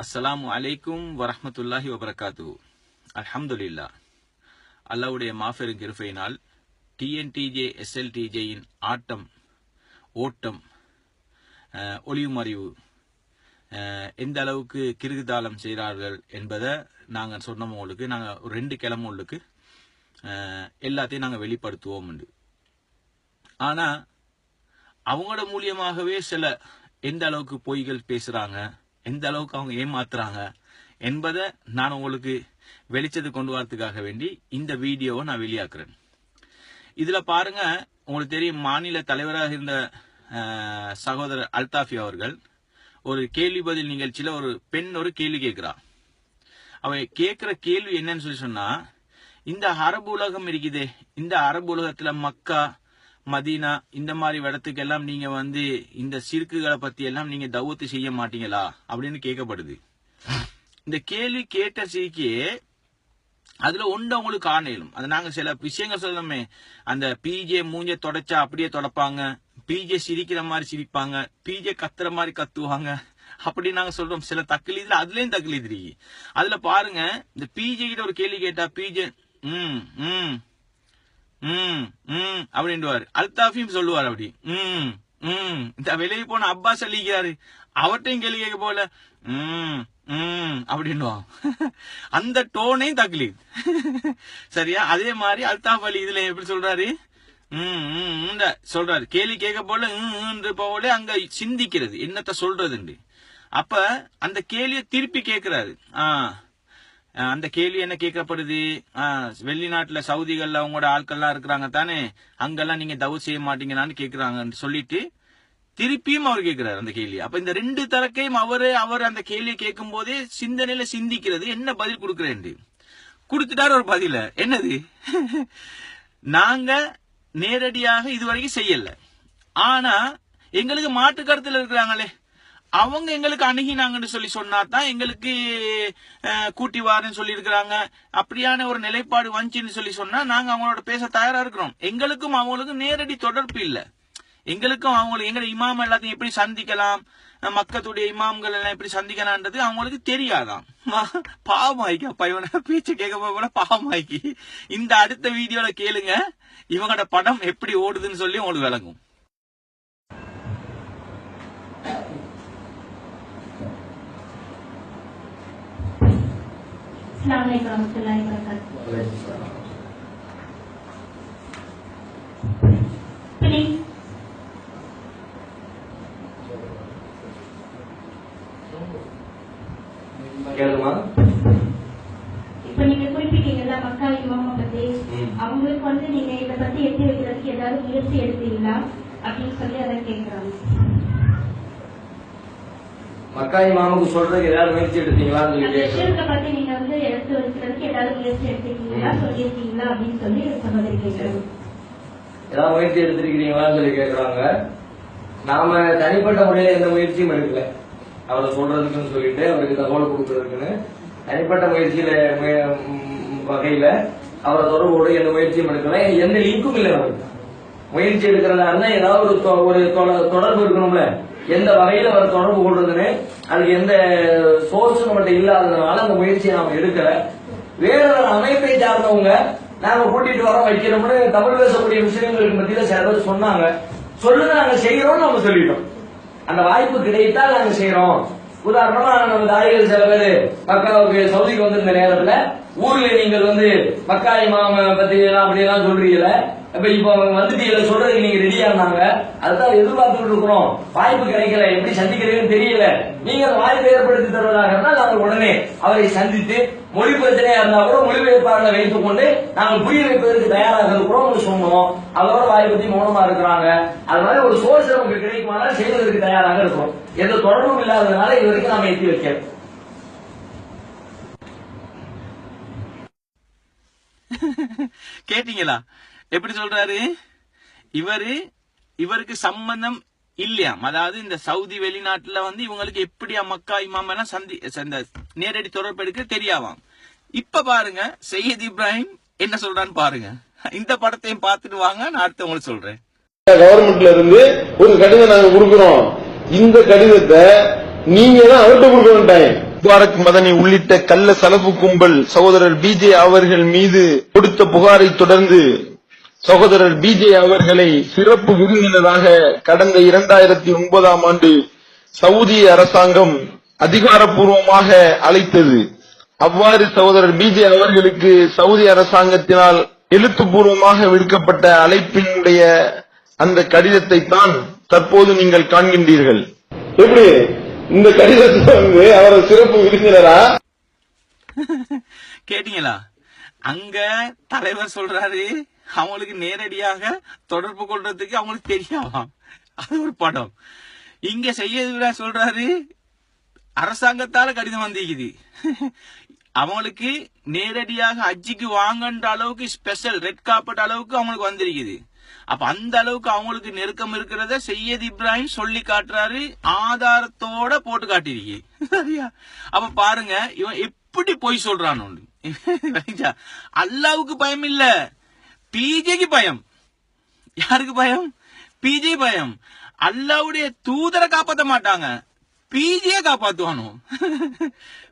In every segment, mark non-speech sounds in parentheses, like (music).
அஸ்லாம் அலைக்கும் வரமத்துல்லாஹி வபரகாத்து அல்ஹம்துலில்லா அல்லாவுடைய மாபெரும் கிருஃபையினால் டிஎன்டிஜே எஸ்எல்டிஜேயின் ஆட்டம் ஓட்டம் ஒளிவுமறிவு எந்த அளவுக்கு கிருகுதாளம் செய்கிறார்கள் என்பதை நாங்கள் சொன்னவங்களுக்கு நாங்கள் ஒரு ரெண்டு கிழமங்களுக்கு எல்லாத்தையும் நாங்கள் வெளிப்படுத்துவோம் உண்டு. ஆனால் அவங்களோட மூலியமாகவே சில எந்த அளவுக்கு பொய்கள் பேசுகிறாங்க எந்த அளவுக்கு அவங்க ஏமாத்துறாங்க என்பதை நான் உங்களுக்கு வெளிச்சத்து கொண்டு வரதுக்காக வேண்டி இந்த வீடியோவை நான் வெளியாக்குறேன். இதுல பாருங்க உங்களுக்கு தெரியும் மாநில தலைவராக இருந்த சகோதரர் அல்தாஃபி அவர்கள் ஒரு கேள்வி பதில் நிகழ்ச்சியில ஒரு பெண் ஒரு கேள்வி கேட்கிறா. அவ கேட்கிற கேள்வி என்னன்னு சொல்லி சொன்னா இந்த அரபு உலகம் இருக்குதே இந்த அரபு உலகத்துல மக்கா மதீனா இந்த மாதிரி இடத்துக்கெல்லாம் நீங்க வந்து இந்த சிறுக்குகளை பத்தி எல்லாம் நீங்க தவத்து செய்ய மாட்டீங்களா? அப்படின்னு கேட்கப்படுது. இந்த கேள்வி கேட்ட சீக்கே அதுல ஒன்று அவங்களுக்கு காணலும் அது நாங்க சில விஷயங்கள் சொல்லணுமே அந்த பிஜே மூஞ்ச தொடச்சா அப்படியே தொடப்பாங்க. பிஜே சிரிக்கிற மாதிரி சிரிப்பாங்க. பிஜே கத்துற மாதிரி கத்துவாங்க. அப்படி நாங்க சொல்றோம். சில தக்லீதுல அதுலயும் தக்லீது இருக்கு அதுல பாருங்க இந்த பிஜே கிட்ட ஒரு கேள்வி கேட்டா பிஜே ம் ம் ம் ம் அப்படின்டுவாரு அல்தாஃபியும் சொல்லுவார் அப்படி. ம் ம். இந்த வெளியே போன அப்பா சொல்லிக்கிறாரு. அவர்கிட்டையும் கேள்வி கேட்க போல. ம் ம் அப்படின்னுவான் (laughs) அந்த டோனையும் தக்லீத் (laughs) சரியா? அதே மாதிரி அல்தாஃப் அலி இதுல எப்படி சொல்றாரு? ம் ம் சொல்றாரு. கேள்வி கேட்க போல ம், போல அங்க சிந்திக்கிறது. என்னத்த சொல்றதுண்டு அப்ப அந்த கேள்வியை திருப்பி கேட்கிறாரு. ஆ. அந்த கேள்வி என்ன கேட்கப்படுது? வெளிநாட்டுல சவுதிகள்ல அவங்களோட ஆட்கள்லாம் இருக்கிறாங்க தானே அங்கெல்லாம் நீங்க தவறு செய்ய மாட்டீங்களான்னு கேக்குறாங்கன்னு சொல்லிட்டு திருப்பியும் அவர் கேட்கிறார் அந்த கேள்வி. அப்ப இந்த ரெண்டு தரக்கையும் அவரு அவர் அந்த கேள்வியை கேட்கும் போதே சிந்தனையில சிந்திக்கிறது என்ன பதில் கொடுக்குறேன் கொடுத்துட்டாரு ஒரு பதில. என்னது? (laughs) நாங்க நேரடியாக இதுவரைக்கும் செய்யல. ஆனா எங்களுக்கு மாற்று கருத்துல இருக்கிறாங்களே. அவங்க எங்களுக்கு அணுகினாங்கன்னு சொல்லி சொன்னா தான் எங்களுக்கு கூட்டி வாருன்னு சொல்லி இருக்கிறாங்க அப்படியான ஒரு நிலைப்பாடு வந்துச்சுன்னு சொல்லி சொன்னா நாங்க அவங்களோட பேச தயாரா இருக்கிறோம். எங்களுக்கும் அவங்களுக்கும் நேரடி தொடர்பு இல்லை. எங்களுக்கும் அவங்களுக்கு எங்க இமாம் எல்லாத்தையும் எப்படி சந்திக்கலாம்? மக்களுடைய மக்கத்துடைய இமாம்கள் எல்லாம் எப்படி சந்திக்கலாம்ன்றது அவங்களுக்கு தெரியாதாம் பாவமாய்க்கு அப்ப இவன பேச்சு கேட்க போல பாவமாய்க்கு இந்த அடுத்த வீடியோல கேளுங்க. இவங்களோட படம் எப்படி ஓடுதுன்னு சொல்லி உங்களுக்கு விளங்கும். अस्सलाम वालेकुम रहमतुल्लाहि व बरकातहू இப்ப நீங்க குறிப்பிட்டீங்கல்ல மக்கா இமாமா பத்தி. அவங்களுக்கு வந்து நீங்க இத பத்தி எட்டி வைக்கிறதுக்கு ஏதாவது முயற்சி எடுத்தீங்களா? அப்படின்னு சொல்லி அதை கேட்கறாங்க மக்காய் மாமுக்கு சொல்றதுக்கு ஏதாவது முயற்சி எடுத்தீங்களான்னு சொல்லி வைக்கிறதுக்கு ஏதாவது முயற்சி சொல்லி கேட்கிறாங்க எடுத்திருக்கிறீங்களான்னு சொல்லி கேக்குறாங்க நாம தனிப்பட்ட முறையில எந்த முயற்சியும் எடுக்கல. அவரை சொல்றதுக்குன்னு சொல்லிட்டு அவருக்கு தகவல் கொடுக்கறதுக்குன்னு தனிப்பட்ட முயற்சியில வகையில அவரை தொடர்போடு எந்த முயற்சியும் எடுக்கல. எந்த லிங்க்கும் இல்லை அவருக்கு. முயற்சி எடுக்கிறதா இருந்தா ஏதாவது ஒரு தொ- ஒரு தொட- தொடர்பு இருக்கணும்ல. எந்த வகையில அவர் தொடர்பு கொள்றதுன்னு அதுக்கு எந்த சோர்ஸ் நம்மகிட்ட இல்லாததுனால அந்த முயற்சியை நாம எடுக்கல. வேற ஒரு அமைப்பை சார்ந்தவங்க நாங்க கூட்டிட்டு வரோம் வைக்கிறோம்னு தமிழ் பேசக்கூடிய விஷயங்களுக்கு மத்தியில சில பேர் சொன்னாங்க. சொல்லுங்க நாங்க செய்யறோம்னு நம்ம சொல்லிட்டோம். அந்த வாய்ப்பு கிடைத்தால் நாங்க செய்யறோம் உதாரணமா நம்ம தாய்கள் சில பேர் மக்காவுக்கு சவுதிக்கு வந்திருந்த நேரத்துல ஊர்ல நீங்கள் வந்து மக்கா இமாம பத்தி எல்லாம் அப்படி எல்லாம் சொல்றீங்களே இப்ப இப்ப அவங்க வந்துட்டீங்கல்ல சொல்றதுக்கு நீங்க ரெடியா இருந்தாங்க. அதுதான் எதிர்பார்த்துட்டு இருக்கிறோம் வாய்ப்பு கிடைக்கல. எப்படி சந்திக்கிறதுன்னு தெரியல. நீங்க அந்த வாய்ப்பை ஏற்படுத்தி தருவதாக இருந்தால் நாங்கள் உடனே அவரை சந்தித்து மொழி பிரச்சனையா இருந்தா கூட மொழிபெயர்ப்பாளர்களை வைத்துக் கொண்டு நாங்கள் புரிய வைப்பதற்கு தயாராக இருக்கிறோம் சொன்னோம். அதோட வாய் பத்தி மௌனமா இருக்கிறாங்க. அதனால ஒரு சோர்ஸ் நமக்கு கிடைக்குமானால் செய்வதற்கு தயாராக இருக்கிறோம். எந்த தொடர்பும் இல்லாததுனால இது வரைக்கும் நாம எத்தி வைக்கல. கேட்டீங்களா? எப்படி சொல்றாரு? இவரு இவருக்கு சம்பந்தம் இல்லையாம் அதாவது இந்த சவுதி வெளிநாட்டுல வந்து இவங்களுக்கு எப்படி மக்கா இமாம் எல்லாம் சந்தி நேரடி தொடர்பு எடுக்க தெரியாவாம். இப்ப பாருங்க சையத் இப்ராஹிம் என்ன சொல்றான்னு பாருங்க. இந்த படத்தையும் பார்த்துட்டு வாங்க நான் அடுத்து உங்களுக்கு சொல்றேன். கவர்மெண்ட்ல இருந்து ஒரு கடிதம் நாங்க கொடுக்கிறோம். இந்த கடிதத்தை நீங்க தான் அவர்கிட்ட கொடுக்க வேண்டாம். முபாரக் மதனி உள்ளிட்ட கள்ள சலப்பு கும்பல் சகோதரர் பிஜே அவர்கள் மீது கொடுத்த புகாரை தொடர்ந்து சகோதரர் பிஜே அவர்களை சிறப்பு விருந்தினராக கடந்த இரண்டாயிரத்தி ஒன்பதாம் ஆண்டு சவுதி அரசாங்கம் அதிகாரப்பூர்வமாக அழைத்தது. அவ்வாறு சகோதரர் பிஜே அவர்களுக்கு சவுதி அரசாங்கத்தினால் எழுத்துப்பூர்வமாக விடுக்கப்பட்ட அழைப்பினுடைய அந்த கடிதத்தை தான் தற்போது நீங்கள் காண்கின்றீர்கள். எப்படி? இந்த கடிதத்தை வந்து அவரை சிறப்பு விருந்தினரா? (laughs) கேட்டீங்களா? அங்க தலைவர் சொல்றாரு அவங்களுக்கு நேரடியாக தொடர்பு கொள்றதுக்கு அவங்களுக்கு தெரியாமாம் அது ஒரு படம். இங்க செய்ய சொல்றாரு அரசாங்கத்தால கடிதம் வந்திருக்குது. அவங்களுக்கு நேரடியாக அஜிக்கு வாங்கன்ற அளவுக்கு ஸ்பெஷல் ரெட் கார்பெட் அளவுக்கு அவங்களுக்கு வந்திருக்குது. அப்ப அந்த அளவுக்கு அவங்களுக்கு நெருக்கம் இருக்கிறத செய்யது இப்ராஹிம் சொல்லி காட்டுறாரு ஆதாரத்தோட போட்டு காட்டிருக்கு சரியா? அப்ப பாருங்க இவன் எப்படி பொய் சொல்றான் (laughs) அல்லாவுக்கு பயம் இல்லை பிஜேக்கு பயம். யாருக்கு பயம்? பிஜே பயம். அல்லாவுடைய தூதரை காப்பாற்ற மாட்டாங்க. பிஜே காப்பாத்துவானோ?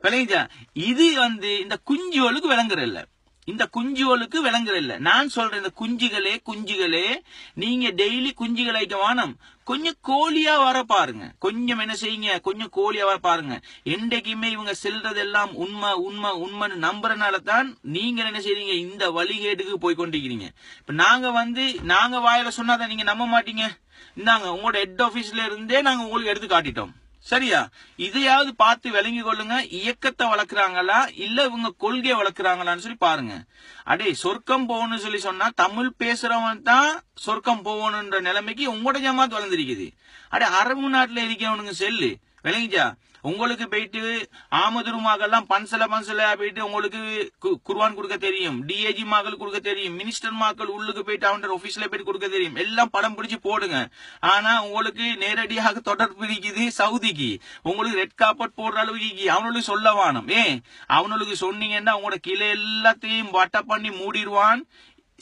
விளங்கிச்சா? இது வந்து இந்த குஞ்சுவலுக்கு விளங்குற இல்லை இந்த குஞ்சுகளுக்கு விளங்குற இல்ல. நான் சொல்றேன் இந்த குஞ்சுகளே குஞ்சுகளே நீங்க டெய்லி குஞ்சுகள் வைக்க வானம். கொஞ்சம் கோழியா வர பாருங்க. கொஞ்சம் என்ன செய்யுங்க? கொஞ்சம் கோழியா வர பாருங்க. என்றைக்குமே இவங்க செல்றதெல்லாம் உண்மை உண்மை உண்மைன்னு நம்புறனால தான் நீங்க என்ன செய்றீங்க? இந்த வழிகேட்டுக்கு போய் கொண்டிருக்கிறீங்க. இப்ப நாங்க வந்து நாங்க வாயில சொன்னாதான் நீங்க நம்ப மாட்டீங்க. இந்தாங்க உங்களோட ஹெட் ஆபீஸ்ல இருந்தே நாங்க உங்களுக்கு எடுத்து காட்டிட்டோம். சரியா? இதையாவது பார்த்து விளங்கி கொள்ளுங்க. இயக்கத்தை வளர்க்குறாங்களா? இல்ல இவங்க கொள்கையை வளர்க்குறாங்களான்னு சொல்லி பாருங்க. அடே சொர்க்கம் போகணும்னு சொல்லி சொன்னா தமிழ் பேசுறவன் தான் சொர்க்கம் போகணுன்ற நிலைமைக்கு உங்களோட ஜமாத் வளர்ந்துருக்குது. அடே அரபு நாட்டுல இருக்கிறவனுங்க செல்லு. விளங்கிச்சா? உங்களுக்கு போயிட்டு ஆமதுருமாகெல்லாம் பன்சல பன்சல போயிட்டு உங்களுக்கு கு- கொடுக்க தெரியும். டிஏஜி மாக்கள் கொடுக்க தெரியும். மினிஸ்டர் மாக்கள் உள்ளுக்கு போயிட்டு அவன் ஆபீஸ்ல போயிட்டு கொடுக்க தெரியும். எல்லாம் படம் பிடிச்சு போடுங்க. ஆனா உங்களுக்கு நேரடியாக தொடர்பு இருக்குது சவுதிக்கு. உங்களுக்கு ரெட் காப்பட் போடுற அளவுக்கு அவனுக்கு சொல்ல வேணும் ஏன் அவனுக்கு சொன்னீங்கன்னா உங்களோட கிளை எல்லாத்தையும் வட்ட பண்ணி மூடிடுவான்.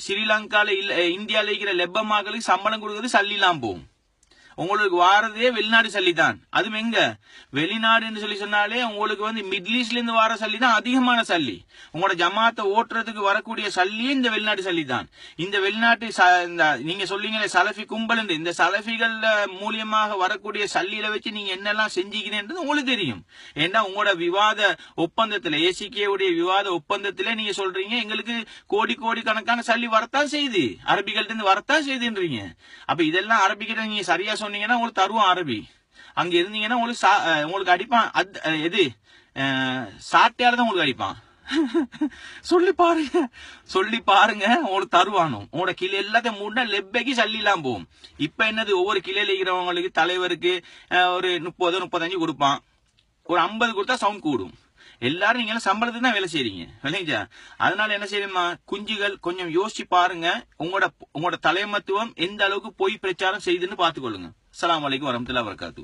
ஸ்ரீலங்கால இல்ல இந்தியால இருக்கிற லெப்ப மாக்களுக்கு சம்பளம் கொடுக்கறது சல்லிலாம் போகும் உங்களுக்கு வாரதே வெளிநாடு சல்லி தான் அதுவும் எங்க? வெளிநாடுன்னு சொல்லி சொன்னாலே உங்களுக்கு வந்து மிடில் ஈஸ்ட்ல இருந்து வர சல்லி தான் அதிகமான சல்லி. உங்களோட ஜமாத்தை ஓட்டுறதுக்கு வரக்கூடிய சல்லியே இந்த வெளிநாட்டு சல்லி தான் இந்த வெளிநாட்டு ச- இந்த நீங்க சொல்லீங்களே சலஃபி கும்பல் என்று, இந்த சலஃபிகள் மூலியமாக வரக்கூடிய சல்லியில வச்சு நீங்க என்னெல்லாம் செஞ்சீங்கன்றது உங்களுக்கு தெரியும். ஏன்னா உங்களோட விவாத ஒப்பந்தத்துல ஏசிகே உடைய விவாத ஒப்பந்தத்திலே நீங்க சொல்றீங்க எங்களுக்கு கோடி கோடி கணக்கான சல்லி வரத்தான் செய்யுது அரபிகள்ட்ட இருந்து வரத்தான் செய்யுதுன்றீங்க அப்ப இதெல்லாம் அரபிகிட்ட நீங்க சரியா சொன்னீங்கன்னா உங்களுக்கு தருவான் அரபி. அங்க இருந்தீங்கன்னா உங்களுக்கு சா- உங்களுக்கு அடிப்பான். அத்- எது? சாட்டையால தான் உங்களுக்கு அடிப்பான். (laughs) சொல்லி பாருங்க. சொல்லி பாருங்க. உங்களுக்கு தருவானும். உங்களோட கிளை எல்லாத்தையும் மூடினா லெப்பைக்கு சல்லிலாம் போகும். இப்ப என்னது? ஒவ்வொரு கிளையில இருக்கிறவங்களுக்கு தலைவருக்கு ஒரு முப்பது முப்பத்தஞ்சு கொடுப்பான். ஒரு ஐம்பது கொடுத்தா சவுண்ட் கூடும். எல்லாரும் நீங்க சம்பளத்துக்கு தான் வேலை செய்றீங்க. இல்லைங்களா அதனால என்ன செய்யணுமா குஞ்சுகள் கொஞ்சம் யோசிச்சு பாருங்க. உங்களோட உங்களோட தலைமத்துவம் எந்த அளவுக்கு பொய் பிரச்சாரம் செய்யுதுன்னு பாத்துக்கொள்ளுங்க அஸ்ஸலாமு அலைக்கும் வரமத்துல வரகாத்து